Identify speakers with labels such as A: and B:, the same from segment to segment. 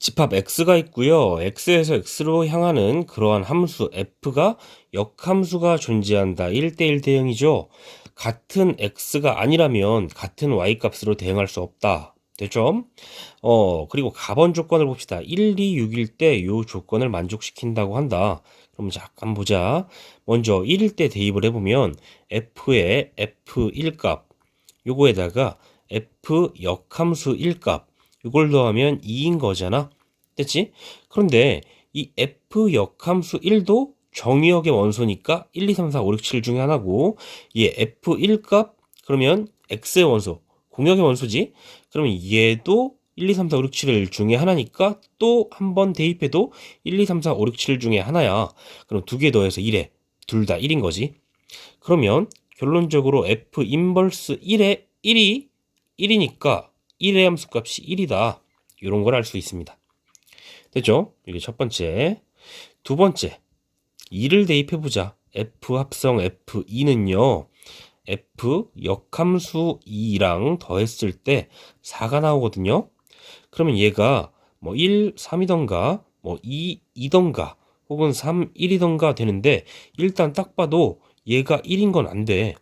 A: 집합 x가 있고요. x에서 x로 향하는 그러한 함수 f가 역함수가 존재한다. 1대1 대응이죠. 같은 x가 아니라면 같은 y 값으로 대응할 수 없다. 됐죠? 어, 그리고 가번 조건을 봅시다. 1, 2, 6일 때이 조건을 만족시킨다고 한다. 그럼 잠깐 보자. 먼저 1일 때 대입을 해보면 f의 f1 값, 요거에다가 f 역함수 1 값, 이걸 더하면 2인 거잖아. 됐지? 그런데 이 f 역함수 1도 정의역의 원소니까 1, 2, 3, 4, 5, 6, 7 중에 하나고 얘 f1 값 그러면 x의 원소 공역의 원소지 그러면 얘도 1, 2, 3, 4, 5, 6, 7 중에 하나니까 또 한 번 대입해도 1, 2, 3, 4, 5, 6, 7 중에 하나야 그럼 두 개 더해서 1에 둘 다 1인 거지 그러면 결론적으로 f 인버스 1에 1이 1이니까 1의 함수값이 1이다 이런 걸 알 수 있습니다 됐죠? 이게 첫 번째 두 번째 2를 대입해보자. F 합성 F2는요. F 역함수 2랑 더했을 때 4가 나오거든요. 그러면 얘가 뭐 1, 3이던가 뭐 2, 2던가 혹은 3, 1이던가 되는데 일단 딱 봐도 얘가 1인 건 안 돼.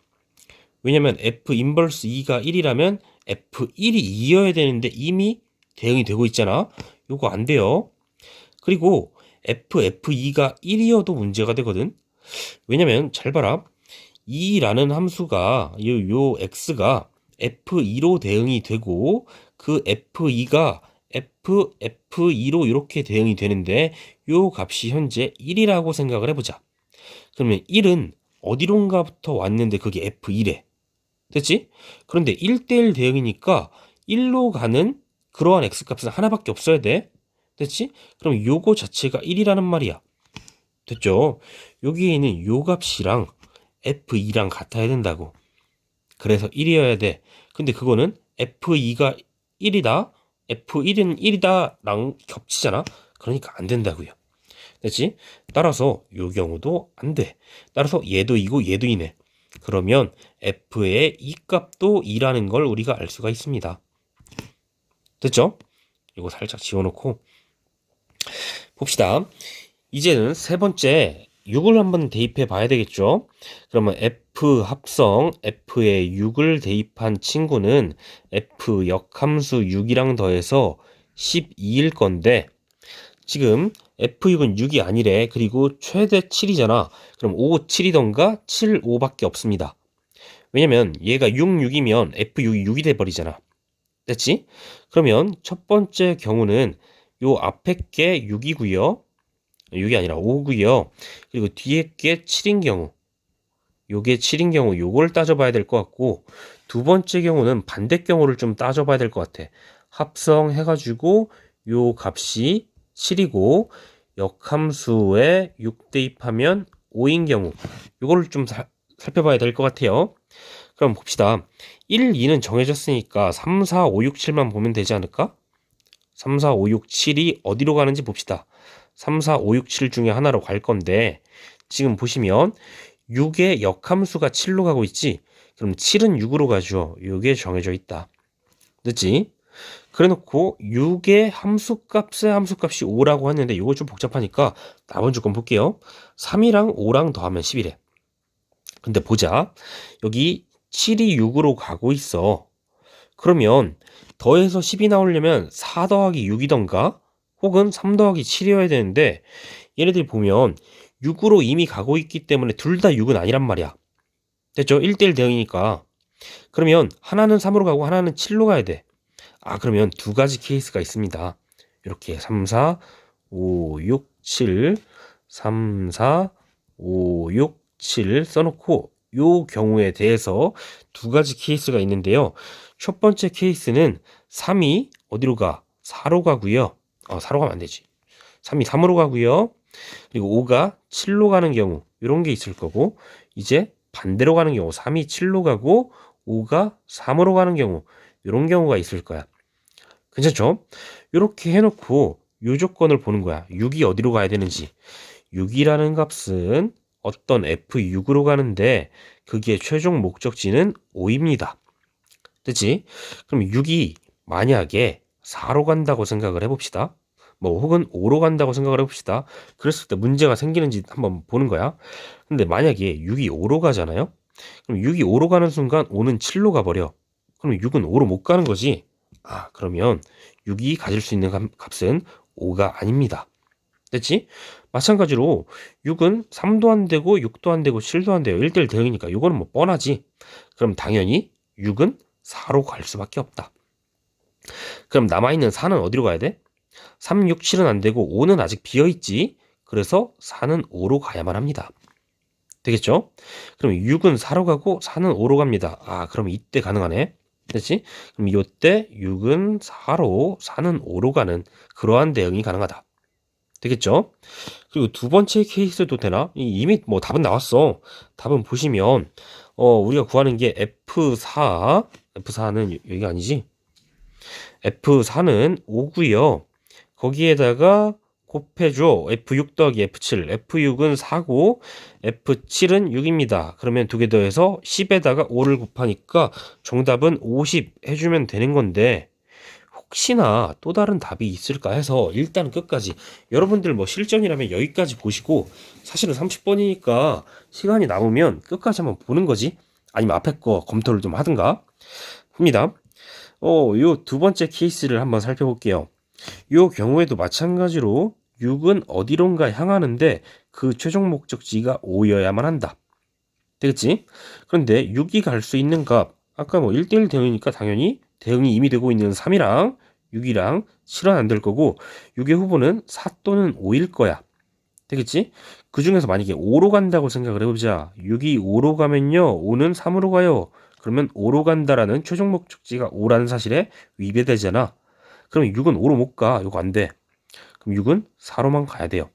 A: 왜냐면 F 인버스 2가 1이라면 F1이 2여야 되는데 이미 대응이 되고 있잖아. 요거 안 돼요. 그리고 F, F2가 1이어도 문제가 되거든. 왜냐면 잘 봐라. 2라는 함수가 요, 요 x가 F2로 대응이 되고 그 F2가 F, F2로 이렇게 대응이 되는데 요 값이 현재 1이라고 생각을 해보자. 그러면 1은 어디론가부터 왔는데 그게 F1에. 됐지? 그런데 1대1 대응이니까 1로 가는 그러한 x값은 하나밖에 없어야 돼. 됐지? 그럼 요거 자체가 1이라는 말이야. 됐죠? 여기에 있는 요 값이랑 F2랑 같아야 된다고. 그래서 1이어야 돼. 근데 그거는 F2가 1이다. F1은 1이다랑 겹치잖아. 그러니까 안 된다고요. 됐지? 따라서 요 경우도 안 돼. 따라서 얘도 이고 얘도 이네. 그러면 F의 이 값도 2라는 걸 우리가 알 수가 있습니다. 됐죠? 이거 살짝 지워놓고 봅시다. 이제는 세 번째 6을 한번 대입해 봐야 되겠죠. 그러면 F 합성 F에 6을 대입한 친구는 F 역함수 6이랑 더해서 12일 건데 지금 F6은 6이 아니래. 그리고 최대 7이잖아. 그럼 5, 7이던가 7, 5밖에 없습니다. 왜냐면 얘가 6, 6이면 F6이 6이 돼버리잖아. 됐지? 그러면 첫 번째 경우는 요 앞에 게 6이고요. 6이 아니라 5고요. 그리고 뒤에 게 7인 경우. 요게 7인 경우 요걸 따져봐야 될 것 같고 두 번째 경우는 반대 경우를 좀 따져봐야 될 것 같아. 합성해가지고 요 값이 7이고 역함수에 6 대입하면 5인 경우 요거를 좀 사, 살펴봐야 될 것 같아요. 그럼 봅시다. 1, 2는 정해졌으니까 3, 4, 5, 6, 7만 보면 되지 않을까? 3, 4, 5, 6, 7이 어디로 가는지 봅시다. 3, 4, 5, 6, 7 중에 하나로 갈 건데 지금 보시면 6의 역함수가 7로 가고 있지? 그럼 7은 6으로 가죠. 이게 정해져 있다. 됐지? 그래놓고 6의 함수값의 함수값이 5라고 했는데 이거 좀 복잡하니까 나번 조건 볼게요. 3이랑 5랑 더하면 11에. 근데 보자. 여기 7이 6으로 가고 있어. 그러면 더해서 10이 나오려면 4 더하기 6이던가 혹은 3 더하기 7이어야 되는데 얘네들 보면 6으로 이미 가고 있기 때문에 둘 다 6은 아니란 말이야. 됐죠? 1대1 대응이니까. 그러면 하나는 3으로 가고 하나는 7로 가야 돼. 아, 그러면 두 가지 케이스가 있습니다. 이렇게 3, 4, 5, 6, 7, 3, 4, 5, 6, 7 써놓고 요 경우에 대해서 두 가지 케이스가 있는데요. 첫 번째 케이스는 3이 어디로 가? 4로 가고요. 어, 4로 가면 안 되지. 3이 3으로 가고요. 그리고 5가 7로 가는 경우 이런 게 있을 거고 이제 반대로 가는 경우 3이 7로 가고 5가 3으로 가는 경우 이런 경우가 있을 거야. 괜찮죠? 이렇게 해놓고 요 조건을 보는 거야. 6이 어디로 가야 되는지. 6이라는 값은 어떤 F6으로 가는데 그게 최종 목적지는 5입니다. 됐지? 그럼 6이 만약에 4로 간다고 생각을 해봅시다. 뭐 혹은 5로 간다고 생각을 해봅시다. 그랬을 때 문제가 생기는지 한번 보는 거야. 근데 만약에 6이 5로 가잖아요. 그럼 6이 5로 가는 순간 5는 7로 가버려. 그럼 6은 5로 못 가는 거지. 아, 그러면 6이 가질 수 있는 값- 값은 5가 아닙니다. 됐지? 마찬가지로 6은 3도 안 되고 6도 안 되고 7도 안 돼요. 1대1 대응이니까 이거는 뭐 뻔하지. 그럼 당연히 6은 4로 갈 수밖에 없다. 그럼 남아있는 4는 어디로 가야 돼? 3, 6, 7은 안 되고 5는 아직 비어있지. 그래서 4는 5로 가야만 합니다. 되겠죠? 그럼 6은 4로 가고 4는 5로 갑니다. 아, 그럼 이때 가능하네. 됐지? 그럼 이때 6은 4로 4는 5로 가는 그러한 대응이 가능하다. 되겠죠? 그리고 두 번째 케이스도 되나? 이- 이미 뭐 답은 나왔어. 답은 보시면 어 우리가 구하는 게 F4 F4는 여기가 아니지? F4는 5고요. 거기에다가 곱해줘. F6 더하기 F7. F6은 4고 F7은 6입니다. 그러면 두 개 더해서 10에다가 5를 곱하니까 정답은 50 해주면 되는 건데 혹시나 또 다른 답이 있을까 해서 일단 끝까지 여러분들 뭐 실전이라면 여기까지 보시고 사실은 30번이니까 시간이 남으면 끝까지 한번 보는 거지 아니면 앞에 거 검토를 좀 하든가 합니다. 어, 요 두 번째 케이스를 한번 살펴볼게요. 요 경우에도 마찬가지로 6은 어디론가 향하는데 그 최종 목적지가 5여야만 한다. 되겠지? 그런데 6이 갈 수 있는 값, 아까 뭐 1대1 대응이니까 당연히 대응이 이미 되고 있는 3이랑 6이랑 7은 안 될 거고 6의 후보는 4 또는 5일 거야. 되겠지? 그 중에서 만약에 5로 간다고 생각을 해보자. 6이 5로 가면요. 5는 3으로 가요. 그러면 5로 간다라는 최종 목적지가 5라는 사실에 위배되잖아. 그럼 6은 5로 못 가. 이거 안 돼. 그럼 6은 4로만 가야 돼요.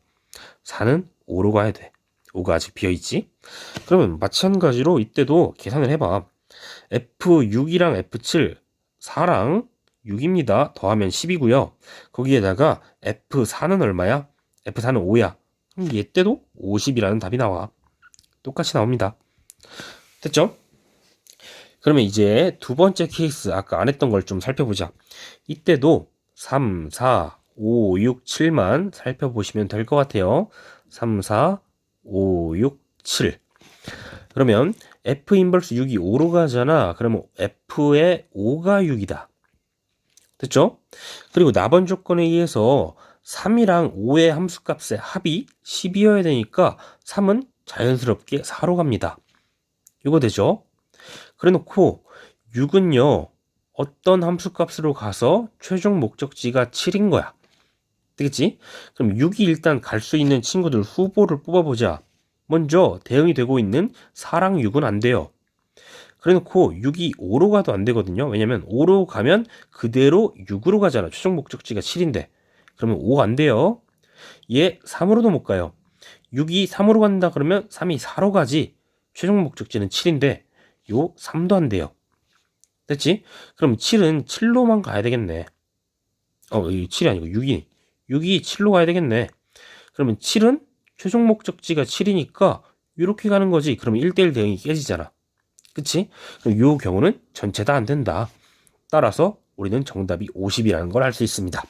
A: 4는 5로 가야 돼. 5가 아직 비어있지? 그러면 마찬가지로 이때도 계산을 해봐. F6이랑 F7, 4랑 6입니다. 더하면 10이고요. 거기에다가 F4는 얼마야? F4는 5야. 그럼 얘 때도 50이라는 답이 나와. 똑같이 나옵니다. 됐죠? 그러면 이제 두 번째 케이스, 아까 안 했던 걸 좀 살펴보자. 이때도 3, 4, 5, 6, 7만 살펴보시면 될 것 같아요. 3, 4, 5, 6, 7. 그러면 F 인버스 6이 5로 가잖아. 그러면 F의 5가 6이다. 됐죠? 그리고 나번 조건에 의해서 3이랑 5의 함수값의 합이 10이어야 되니까 3은 자연스럽게 4로 갑니다. 이거 되죠? 그래 놓고 6은요. 어떤 함수값으로 가서 최종 목적지가 7인 거야. 되겠지? 그럼 6이 일단 갈 수 있는 친구들 후보를 뽑아보자. 먼저 대응이 되고 있는 4랑 6은 안 돼요. 그래 놓고 6이 5로 가도 안 되거든요. 왜냐면 5로 가면 그대로 6으로 가잖아. 최종 목적지가 7인데. 그러면 5 안 돼요. 얘 3으로도 못 가요. 6이 3으로 간다 그러면 3이 4로 가지. 최종 목적지는 7인데 요 3도 안 돼요. 됐지? 그럼 7은 7로만 가야 되겠네. 어, 이 7이 아니고 6이. 6이 7로 가야 되겠네. 그러면 7은 최종 목적지가 7이니까 이렇게 가는 거지. 그러면 1대1 대응이 깨지잖아. 그치? 그럼 요 경우는 전체 다 안 된다. 따라서 우리는 정답이 50이라는 걸 알 수 있습니다.